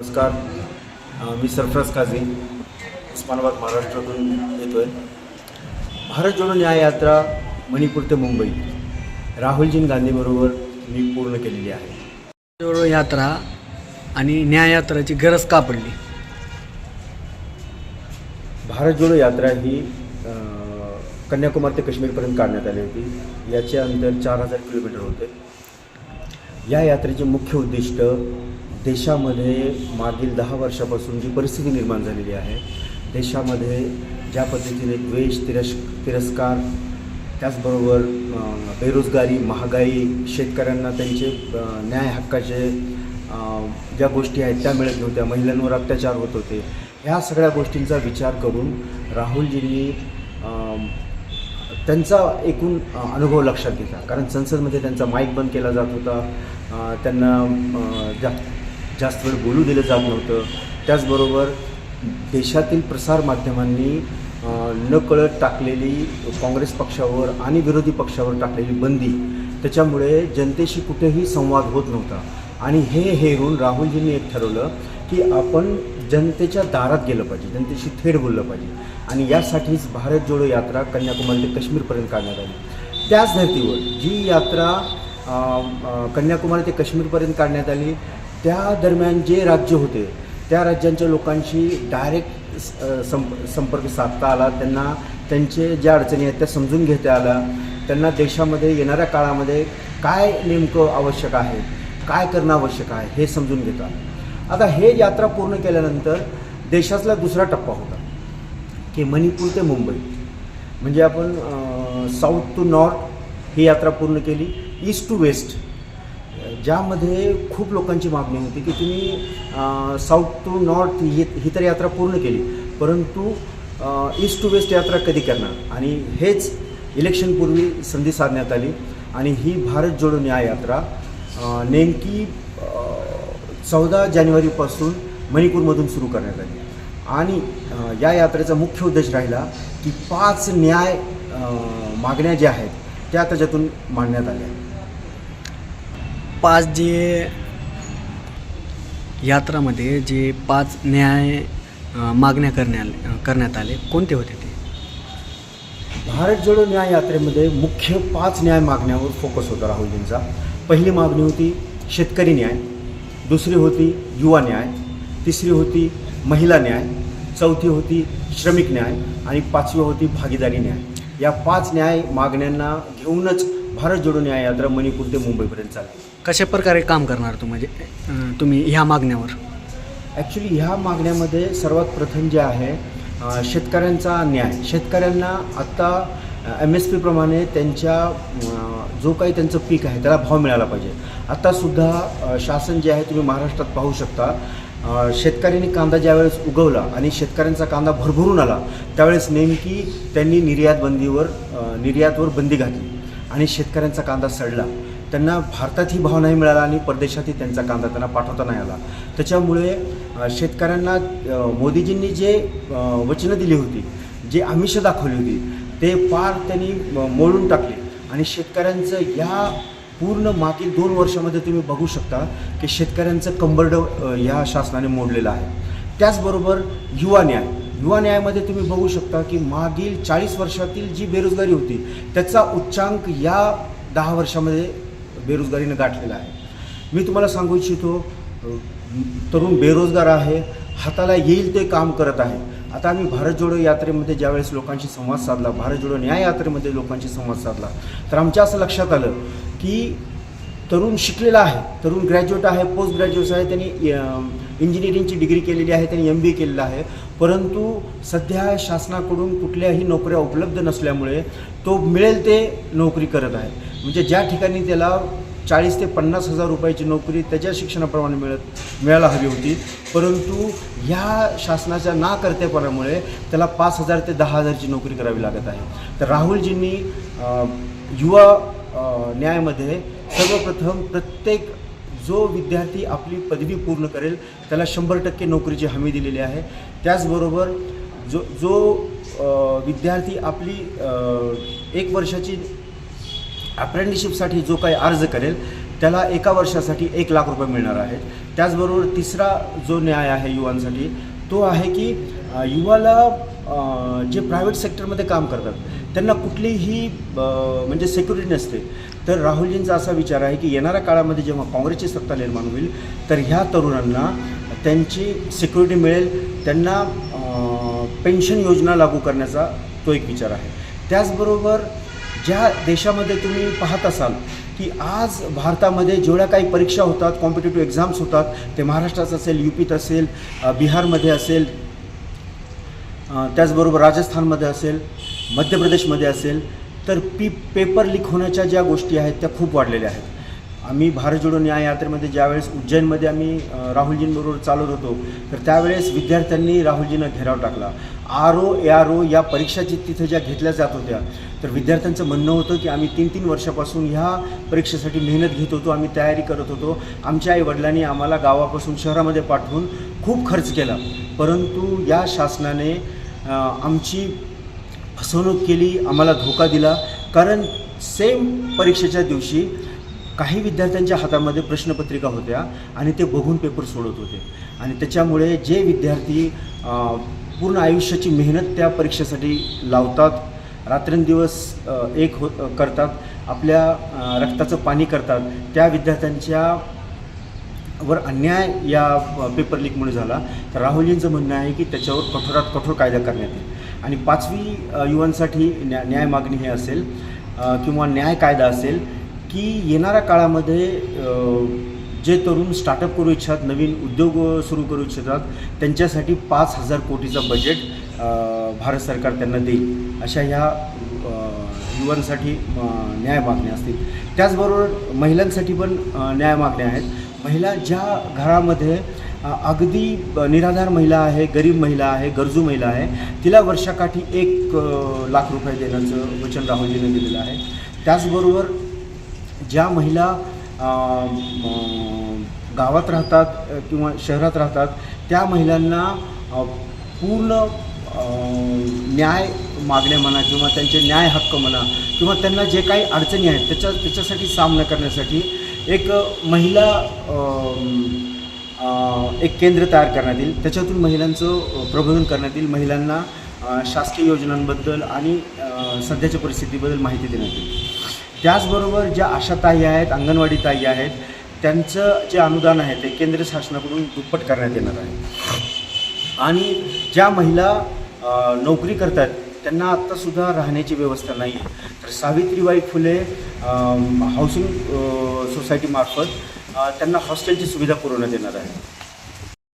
नमस्कार. मी सरफराज काझी उस्मानाबाद महाराष्ट्रातून येतो आहे भारत जोडो न्याय यात्रा मणिपूर ते मुंबई. राहुलजी गांधीबरोबर मी पूर्ण केलेली आहे. जोडो यात्रा आणि न्याययात्राची गरज का पडली? भारत जोडो यात्रा ही कन्याकुमारी ते काश्मीरपर्यंत काढण्यात आली होती. याचे अंतर चार हजार किलोमीटर होते. या यात्रेचे मुख्य उद्दिष्ट देशामध्ये मागील दहा वर्षापासून जी परिस्थिती निर्माण झालेली आहे देशामध्ये ज्या पद्धतीने द्वेष तिरस् तिरस्कार त्याचबरोबर बेरोजगारी महागाई शेतकऱ्यांना त्यांचे न्याय हक्काचे ज्या गोष्टी आहेत त्या मिळत नव्हत्या महिलांवर अत्याचार होत होते ह्या सगळ्या गोष्टींचा विचार करून राहुलजींनी त्यांचा एकूण अनुभव लक्षात घेतला. कारण संसदमध्ये त्यांचा माईक बंद केला जात होता. त्यांना जा जास्त वेळ बोलू दिलं जात नव्हतं. त्याचबरोबर देशातील प्रसारमाध्यमांनी नकळत टाकलेली काँग्रेस पक्षावर आणि विरोधी पक्षावर टाकलेली बंदी त्याच्यामुळे जनतेशी कुठेही संवाद होत नव्हता. आणि हे हेरून राहुलजींनी एक ठरवलं की आपण जनतेच्या दारात गेलं पाहिजे जनतेशी थेट बोललं पाहिजे. आणि यासाठीच भारत जोडो यात्रा कन्याकुमारी ते काश्मीरपर्यंत काढण्यात आली. त्याच धर्तीवर जी यात्रा कन्याकुमारी ते काश्मीरपर्यंत काढण्यात आली त्या दरम्यान जे राज्य होते त्या राज्यांच्या लोकांशी डायरेक्ट संप संपर्क साधता आला. त्यांना त्यांचे ज्या अडचणी आहेत त्या समजून घेता आल्या. त्यांना देशामध्ये येणाऱ्या काळामध्ये काय नेमकं आवश्यक आहे काय करणं आवश्यक आहे हे समजून घेतात आता हे यात्रा पूर्ण केल्यानंतर देशातला दुसरा टप्पा होता की मणिपूर ते मुंबई. म्हणजे आपण साऊथ टू नॉर्थ ही यात्रा पूर्ण केली ईस्ट टू वेस्ट ज्यामध्ये खूप लोकांची मागणी होती की तुम्ही साऊथ टू नॉर्थ ही ही तर यात्रा पूर्ण केली परंतु ईस्ट टू वेस्ट यात्रा कधी करणार? आणि हेच इलेक्शनपूर्वी संधी साधण्यात आली आणि ही भारत जोडो न्याय यात्रा नेमकी चौदा जानेवारीपासून मणिपूरमधून सुरू करण्यात आली. आणि या यात्रेचा मुख्य उद्देश राहिला की पाच न्याय मागण्या ज्या आहेत त्या त्याच्यातून मांडण्यात आल्या. पाच जे यात्रामध्ये जे पाच न्याय मागण्या करण्या करण्यात आले कोणते होते ते? भारत जोडो न्याय यात्रेमध्ये मुख्य पाच न्याय मागण्यावर फोकस होता राहुलजींचा पहिली मागणी होती शेतकरी न्याय दुसरी होती युवा न्याय तिसरी होती महिला न्याय चौथी होती श्रमिक न्याय आणि पाचवी होती भागीदारी न्याय. या पाच न्याय मागण्यांना घेऊनच भारत जोडो न्याय यात्रा मणिपूर ते मुंबईपर्यंत चालली. कशा प्रकारे काम करणार तू? म्हणजे तुम्ही ह्या मागण्यावर. ॲक्च्युली ह्या मागण्यामध्ये सर्वात प्रथम जे आहे अ, शेतकऱ्यांचा न्याय. शेतकऱ्यांना आत्ता एम एस पीप्रमाणे त्यांच्या अ, जो काही त्यांचं पीक आहे त्याला भाव मिळाला पाहिजे. आत्तासुद्धा अ, शासन जे आहे तुम्ही महाराष्ट्रात पाहू शकता अ, शेतकऱ्यांनी कांदा ज्यावेळेस उगवला आणि शेतकऱ्यांचा कांदा भरभरून आला त्यावेळेस नेमकी त्यांनी निर्यात बंदीवर अ, निर्यातवर बंदी घातली आणि शेतकऱ्यांचा कांदा सडला. त्यांना भारतातही भाव नाही मिळाला आणि परदेशातही त्यांचा कांदा त्यांना पाठवता नाही आला. त्याच्यामुळे शेतकऱ्यांना मोदीजींनी जे वचनं दिली होती जे आमिष दाखवली होती ते पार त्यांनी मोडून टाकले. आणि शेतकऱ्यांचं या पूर्ण मागील दोन वर्षामध्ये तुम्ही बघू शकता की शेतकऱ्यांचं कंबरडं या शासनाने मोडलेलं आहे. त्याचबरोबर युवा न्याय. युवा न्यायामध्ये तुम्ही बघू शकता की मागील चाळीस वर्षातील जी बेरोजगारी होती त्याचा उच्चांक या दहा वर्षामध्ये बेरोजगारीनं गाठलेला आहे. मी तुम्हाला सांगू इच्छितो तरुण बेरोजगार आहे हाताला येईल ते काम करत आहे. आता आम्ही भारत जोडो यात्रेमध्ये ज्यावेळेस लोकांशी संवाद साधला भारत जोडो न्याय यात्रेमध्ये लोकांशी संवाद साधला तर आमच्या असं लक्षात आलं की तरुण शिकलेला आहे तरुण ग्रॅज्युएट आहे पोस्ट ग्रॅज्युएट आहे त्यांनी इंजिनिअरिंगची डिग्री केलेली आहे त्यांनी एम बी ए केलेलं आहे. परंतु सध्या शासनाकडून कुठल्याही नोकऱ्या उपलब्ध नसल्यामुळे तो मिळेल ते नोकरी करत आहे. म्हणजे ज्या ठिकाणी त्याला चाळीस ते पन्नास हजार रुपयाची नोकरी त्याच्या शिक्षणाप्रमाणे मिळत मिळायला हवी होती. परंतु ह्या शासनाच्या ना करतेपणामुळे त्याला पाच हजार ते दहा हजारची नोकरी करावी लागत आहे. तर राहुलजींनी युवा न्यायामध्ये सर्वप्रथम प्रत्येक जो विद्यार्थी आपली पदवी पूर्ण करेल त्याला शंभर टक्के नोकरीची हमी दिलेली आहे. त्याचबरोबर जो जो विद्यार्थी आपली एक वर्षाची अप्रेंटिसशिपसाठी जो काही अर्ज करेल त्याला एका वर्षासाठी एक लाख रुपये मिळणार आहेत. त्याचबरोबर तिसरा जो न्याय आहे युवांसाठी तो आहे की युवाला जे प्रायव्हेट सेक्टरमध्ये काम करतात त्यांना कुठलीही म्हणजे सिक्युरिटी नसते. तर राहुलजींचा असा विचार आहे की येणाऱ्या काळामध्ये जेव्हा काँग्रेसची सत्ता निर्माण होईल तर ह्या तरुणांना त्यांची सिक्युरिटी मिळेल त्यांना पेन्शन योजना लागू करण्याचा तो एक विचार आहे. त्याचबरोबर ज्या देशामध्ये तुम्ही पाहत असाल की आज भारतामध्ये जेवढ्या काही परीक्षा होतात कॉम्पिटेटिव्ह एक्झाम्स होतात ते महाराष्ट्रात असेल यू पीत असेल बिहारमध्ये असेल त्याचबरोबर राजस्थानमध्ये असेल मध्य प्रदेशमध्ये असेल तर पी पेपर लीक होण्याच्या ज्या गोष्टी आहेत त्या खूप वाढलेल्या आहेत. आम्ही भारत जोडो न्याय यात्रेमध्ये ज्यावेळेस उज्जैनमध्ये आम्ही राहुलजींबरोबर चालत होतो तर त्यावेळेस विद्यार्थ्यांनी राहुलजींना घेराव टाकला. R O A R O या परीक्षा जी तिथे ज्या घेतल्या जात होत्या तर विद्यार्थ्यांचं म्हणणं होतं की आम्ही तीन तीन वर्षापासून ह्या परीक्षेसाठी मेहनत घेत होतो आम्ही तयारी करत होतो. आमच्या आईवडिलांनी आम्हाला गावापासून शहरामध्ये पाठवून खूप खर्च केला. परंतु या शासनाने आमची फसवणूक केली आम्हाला धोका दिला. कारण सेम परीक्षेच्या दिवशी काही विद्यार्थ्यांच्या हातामध्ये प्रश्नपत्रिका होत्या आणि ते बघून पेपर सोडत होते. आणि त्याच्यामुळे जे विद्यार्थी पूर्ण आयुष्याची मेहनत त्या परीक्षेसाठी लावतात रात्रंदिवस एक हो करतात आपल्या रक्ताचं पाणी करतात त्या विद्यार्थ्यांच्या वर अन्याय या पेपर लीकमुळे झाला. तर राहुलजींचं म्हणणं आहे की त्याच्यावर कठोरात कठोर कायदा करण्यात येईल. आणि पाचवी युवांसाठी न्या न्याय मागणी हे असेल किंवा न्याय कायदा असेल की येणाऱ्या काळामध्ये जे तरुण स्टार्टअप करू इच्छितात नवीन उद्योग सुरू करू इच्छितात त्यांच्यासाठी पाच हजार कोटीचं बजेट भारत सरकार त्यांना देईल. अशा ह्या युवांसाठी न्याय मागण्या असतील. त्याचबरोबर महिलांसाठी पण न्याय मागण्या आहेत. महिला ज्या घरामध्ये अगदी निराधार महिला आहे गरीब महिला आहे गरजू महिला आहे तिला वर्षाकाठी एक लाख रुपये देण्याचं वचन राहुलजीने दिलेलं आहे. त्याचबरोबर ज्या महिला गावात राहतात किंवा शहरात राहतात त्या महिलांना पूर्ण न्याय मागणे म्हणा किंवा त्यांचे न्याय हक्क म्हणा किंवा त्यांना जे काही अडचणी आहेत त्याच्या त्याच्यासाठी सामना करण्यासाठी एक महिला एक केंद्र तयार करण्यात येईल. त्याच्यातून महिलांचं प्रबोधन करण्यात येईल. महिलांना शासकीय योजनांबद्दल आणि सध्याच्या परिस्थितीबद्दल माहिती देण्यात येईल. त्याचबरोबर ज्या आशाताई आहेत अंगणवाडी ताई आहेत त्यांचं जे अनुदान आहे ते केंद्र शासनाकडून दुप्पट करण्यात येणार आहे. आणि ज्या महिला नोकरी करतात त्यांना आत्तासुद्धा राहण्याची व्यवस्था नाही आहे. तर सावित्रीबाई फुले हाऊसिंग सोसायटीमार्फत त्यांना हॉस्टेलची सुविधा पुरवण्यात येणार आहे.